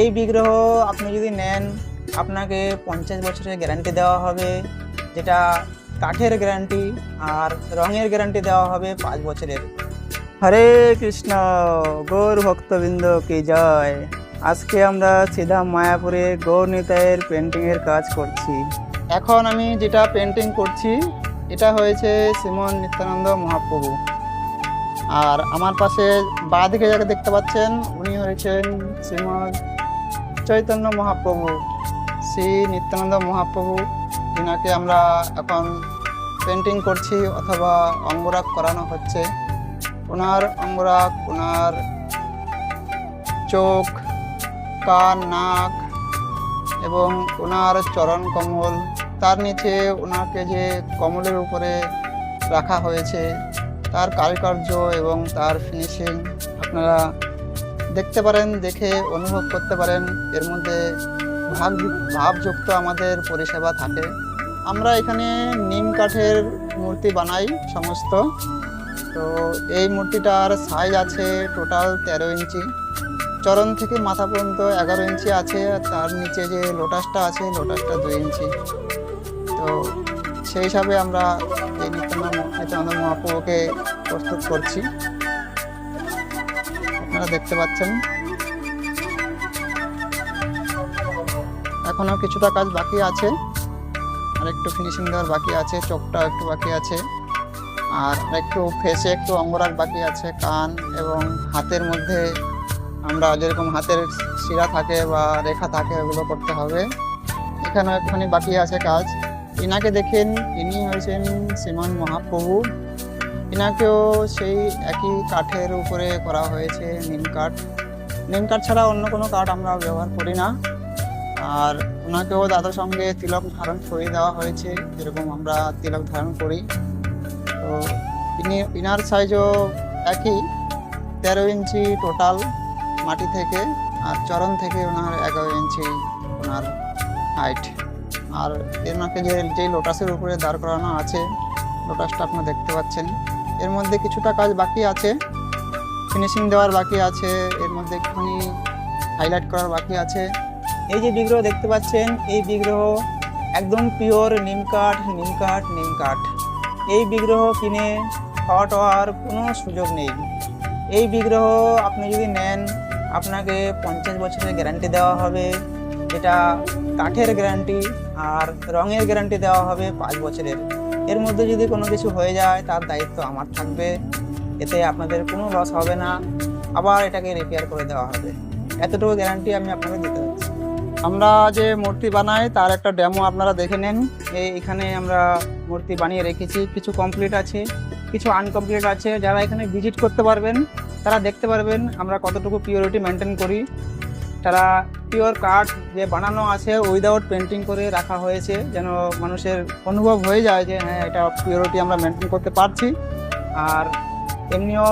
এই বিগ্রহ আপনি যদি নেন আপনাকে পঞ্চাশ বছরের গ্যারান্টি দেওয়া হবে যেটা কাঠের গ্যারান্টি আর রঙের গ্যারান্টি দেওয়া হবে পাঁচ বছরের। হরে কৃষ্ণ গৌর ভক্তবৃন্দ কি জয়। আজকে আমরা সিধা মায়াপুরে গৌর নিতাইয়ের পেন্টিংয়ের কাজ করছি। এখন আমি যেটা পেন্টিং করছি এটা হয়েছে শ্রীমন নিত্যানন্দ মহাপ্রভু। আর আমার পাশে বাঁ দিকে যাকে দেখতে পাচ্ছেন উনি হয়েছেন শ্রীমদ চৈতন্য মহাপ্রভু, শ্রী নিত্যানন্দ মহাপ্রভু, যিনাকে আমরা এখন পেন্টিং করছি অথবা অঙ্গরাগ করানো হচ্ছে। ওনার অঙ্গরাগ, ওনার চোখ, কান, নাক এবং ওনার চরণ কমল, তার নিচে ওনাকে যে কমলের উপরে রাখা হয়েছে, তার কারুকার্য এবং তার ফিনিশিং আপনারা দেখতে পারেন, দেখে অনুভব করতে পারেন। এর মধ্যে ভাব ভাবযুক্ত আমাদের পরিষেবা থাকে। আমরা এখানে নিম কাঠের মূর্তি বানাই সমস্ত। তো এই মূর্তিটার সাইজ আছে টোটাল তেরো ইঞ্চি। চরণ থেকে মাথা পর্যন্ত এগারো ইঞ্চি আছে, আর তার নিচে যে লোটাসটা আছে লোটাসটা দুই ইঞ্চি। তো সেই হিসাবে আমরা এই নিত্যানন্দ মহাপ্রভুকে প্রস্তুত করছি। আপনারা দেখতে পাচ্ছেন। এখনও কিছুটা কাজ বাকি আছে। আর একটু ফিনিশিং দেওয়ার বাকি আছে চোখটা একটু বাকি আছে। আর একটু ফেসে একটু অঙ্গরাগ বাকি আছে, কান এবং হাতের মধ্যে আমরা যেরকম হাতের শিরা থাকে বা রেখা থাকে, ওগুলো করতে হবে। এখানে একটুখানি বাকি আছে কাজ। ইনাকে দেখেন, ইনি হয়েছেন শ্রীমান মহাপ্রভু। ইনাকেও সেই একই কাঠের উপরে করা হয়েছে নিম কাঠ। নিম কাঠ ছাড়া অন্য কোনো কাঠ আমরা ব্যবহার করি না। আর ওনাকেও দাদার সঙ্গে তিলক ধারণ করিয়ে দেওয়া হয়েছে, যেরকম আমরা তিলক ধারণ করি। তো ইনার সাইজও একই, তেরো ইঞ্চি টোটাল মাটি থেকে আর চরণ থেকে ওনার এগারো ইঞ্চি ওনার হাইট আর এনাকে যে যেই লোটাসের উপরে দাঁড় করানো আছে লোটাসটা আপনারা দেখতে পাচ্ছেন। এর মধ্যে কিছুটা কাজ বাকি আছে। ফিনিশিং দেওয়ার বাকি আছে, এর মধ্যে একটুখানি হাইলাইট করার বাকি আছে। এই যে বিগ্রহ দেখতে পাচ্ছেন, এই বিগ্রহ একদম পিওর নিম কাঠ নিম কাঠ নিম কাঠ। এই বিগ্রহ কিনে হট হওয়ার কোনো সুযোগ নেই। এই বিগ্রহ আপনি যদি নেন, আপনাকে পঞ্চাশ বছরের গ্যারান্টি দেওয়া হবে, যেটা কাঠের গ্যারান্টি আর রঙের গ্যারান্টি দেওয়া হবে পাঁচ বছরের। এর মধ্যে যদি কোনো কিছু হয়ে যায়, তার দায়িত্ব আমার থাকবে। এতে আপনাদের কোনো লস হবে না। আবার এটাকে রিপেয়ার করে দেওয়া হবে। এতটুকু গ্যারান্টি আমি আপনাকে দিতে পারছি আমরা যে মূর্তি বানাই, তার একটা ডেমো আপনারা দেখে নেন। এখানে আমরা মূর্তি বানিয়ে রেখেছি। কিছু কমপ্লিট আছে, কিছু আনকমপ্লিট আছে। যারা এখানে ভিজিট করতে পারবেন, তারা দেখতে পারবেন আমরা কতটুকু পিওরিটি মেনটেন করি। তারা পিওর কাঠ যে বানানো আছে উইদাউট পেন্টিং করে রাখা হয়েছে, যেন মানুষের অনুভব হয়ে যায় যে হ্যাঁ এটা পিওরিটি আমরা মেনটেন করতে পারছি। আর এমনিও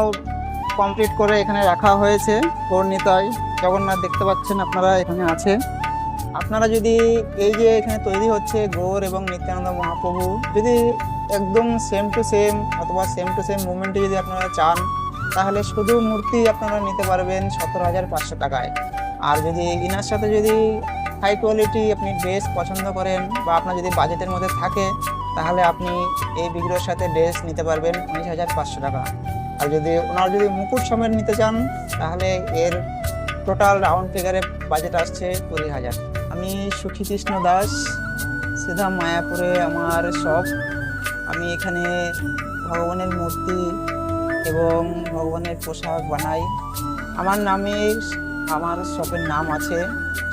কমপ্লিট করে এখানে রাখা হয়েছে কর্ণিতায় জগন্নাথ দেখতে পাচ্ছেন আপনারা এখানে আছে। আপনারা যদি এই যে এখানে তৈরি হচ্ছে গৌর এবং নিত্যানন্দ মহাপ্রভু, যদি একদম সেম টু সেম অথবা সেম টু সেম মুভমেন্টে যদি আপনারা চান, তাহলে শুধু মূর্তি আপনারা নিতে পারবেন সতেরো হাজার পাঁচশো টাকায়। আর যদি ইনার সাথে যদি হাই কোয়ালিটি আপনি ড্রেস পছন্দ করেন বা আপনার যদি বাজেটের মধ্যে থাকে, তাহলে আপনি এই বিগ্রহের সাথে ড্রেস নিতে পারবেন উনিশ হাজার পাঁচশো টাকা। আর যদি ওনার যদি মুকুট সমেত নিতে চান, তাহলে এর টোটাল রাউন্ড ফিগারে বাজেট আসছে কুড়ি হাজার। আমি সুখী কৃষ্ণ দাস, সিধা মায়াপুরে আমার শপ আমি এখানে ভগবানের মূর্তি এবং ভগবানের পোশাক বানাই। আমার নামে আমার শপের নাম আছে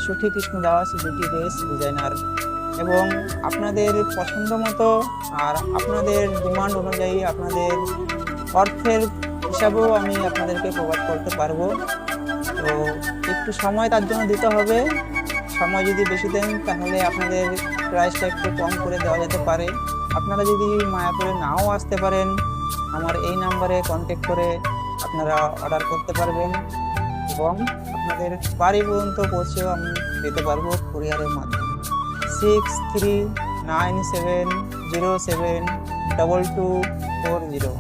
Sukhi Krishna Das beauty dress designer. এবং আপনাদের পছন্দ মতো আর আপনাদের ডিমান্ড অনুযায়ী আপনাদের অর্থের হিসাবেও আমি আপনাদেরকে প্রোভাইড করতে পারব। তো একটু সময় তার জন্য দিতে হবে। সময় যদি বেশি দেন তাহলে আপনাদের প্রাইসটা একটু কম করে দেওয়া যেতে পারে। আপনারা যদি মায়াপুরে নাও আসতে পারেন, আমার এই নাম্বারে কন্ট্যাক্ট করে আপনারা অর্ডার করতে পারবেন। এবং আপনাদের বাড়ি পর্যন্ত পৌঁছেও আমি পেতে পারব কুরিয়ারের মাধ্যমে। Six three nine seven zero seven double two four zero